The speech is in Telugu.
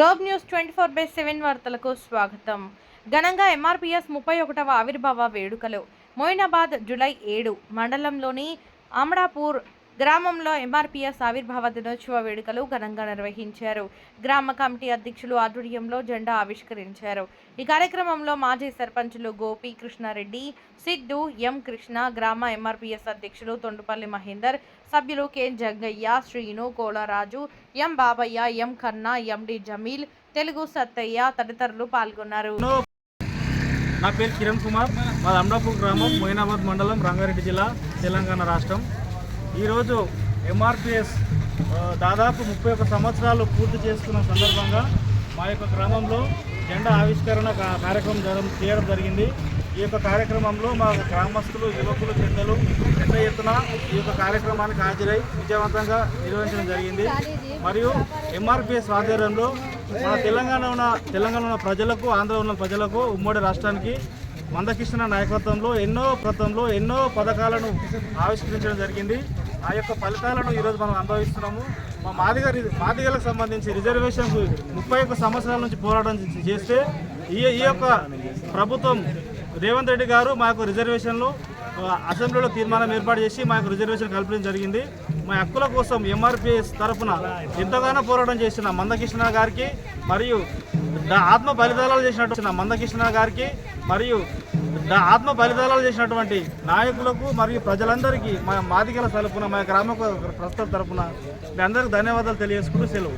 Globe news twenty four by seven వార్తలకు స్వాగతం. ఘనంగా ఎంఆర్పిఎస్ ముప్పై ఒకటవ ఆవిర్భావ వేడుకలు. మోయినాబాద్ జులై ఏడు మండలంలోని అమడాపూర్ గ్రామంలో ఎంఆర్పిఎస్ ఆవిర్భావ దినోత్సవ వేడుకలు ఘనంగా నిర్వహించారు. గ్రామ కమిటీ అధ్యక్షులు ఆధ్వర్యంలో జెండా ఆవిష్కరించారు. ఈ కార్యక్రమంలో మాజీ సర్పంచులు గోపి కృష్ణారెడ్డి సిద్ధు ఎం కృష్ణ గ్రామ ఎంఆర్పిఎస్ అధ్యక్షులు తొండుపల్లి మహేందర్ సభ్యులు K Jangaiah Srinu Kolaraju M Babaiah M Khanna ఎండి జమీల్ తెలుగు సత్తయ్య తదితరులు పాల్గొన్నారు. నా పేరు కిరణ్ కుమార్ మాది అమరాపూర్ గ్రామం మొయినాబాద్ మండలం రంగారెడ్డి జిల్లా తెలంగాణ రాష్ట్రం. ఈరోజు ఎంఆర్పిఎస్ దాదాపు ముప్పై ఒక్క సంవత్సరాలు పూర్తి చేసుకున్న సందర్భంగా మా యొక్క గ్రామంలో జెండా ఆవిష్కరణ కార్యక్రమం జరగ చేయడం జరిగింది. ఈ యొక్క కార్యక్రమంలో మా గ్రామస్తులు యువకులు పెద్దలు పెద్ద ఎత్తున ఈ యొక్క కార్యక్రమానికి హాజరై విజయవంతంగా నిర్వహించడం జరిగింది. మరియు ఎంఆర్పిఎస్ ఆధ్వర్యంలో మన తెలంగాణ ఉన్న తెలంగాణ ఉన్న ప్రజలకు ఆంధ్ర ఉన్న ప్రజలకు ఉమ్మడి రాష్ట్రానికి మందకృష్ణ నాయకత్వంలో ఎన్నో ప్రతంలో ఎన్నో పథకాలను ఆవిష్కరించడం జరిగింది. ఆ యొక్క ఫలితాలను ఈరోజు మనం అనుభవిస్తున్నాము. మా మాదిగ మాదిగలకు సంబంధించి రిజర్వేషన్ ముప్పై ఒక్క సంవత్సరాల నుంచి పోరాటం చేస్తే ఈ ఈ యొక్క ప్రభుత్వం రేవంత్ రెడ్డి గారు మా యొక్క రిజర్వేషన్లు అసెంబ్లీలో తీర్మానం ఏర్పాటు చేసి మా యొక్క రిజర్వేషన్ కల్పించడం జరిగింది. మా హక్కుల కోసం ఎంఆర్పిఎస్ తరఫున ఎంతగానో పోరాటం చేసిన మందకృష్ణ గారికి మరియు ఆత్మ బలిదానాలు చేసినటువంటి మందకృష్ణ గారికి మరియు దా- ఆత్మ బలిదానాలు చేసినటువంటి నాయకులకు మరియు ప్రజలందరికీ మా మాదిగల తరపున మా గ్రామ ప్రస్తుత తరపున మీ అందరికీ ధన్యవాదాలు తెలియజేసుకుంటూ సెలవు.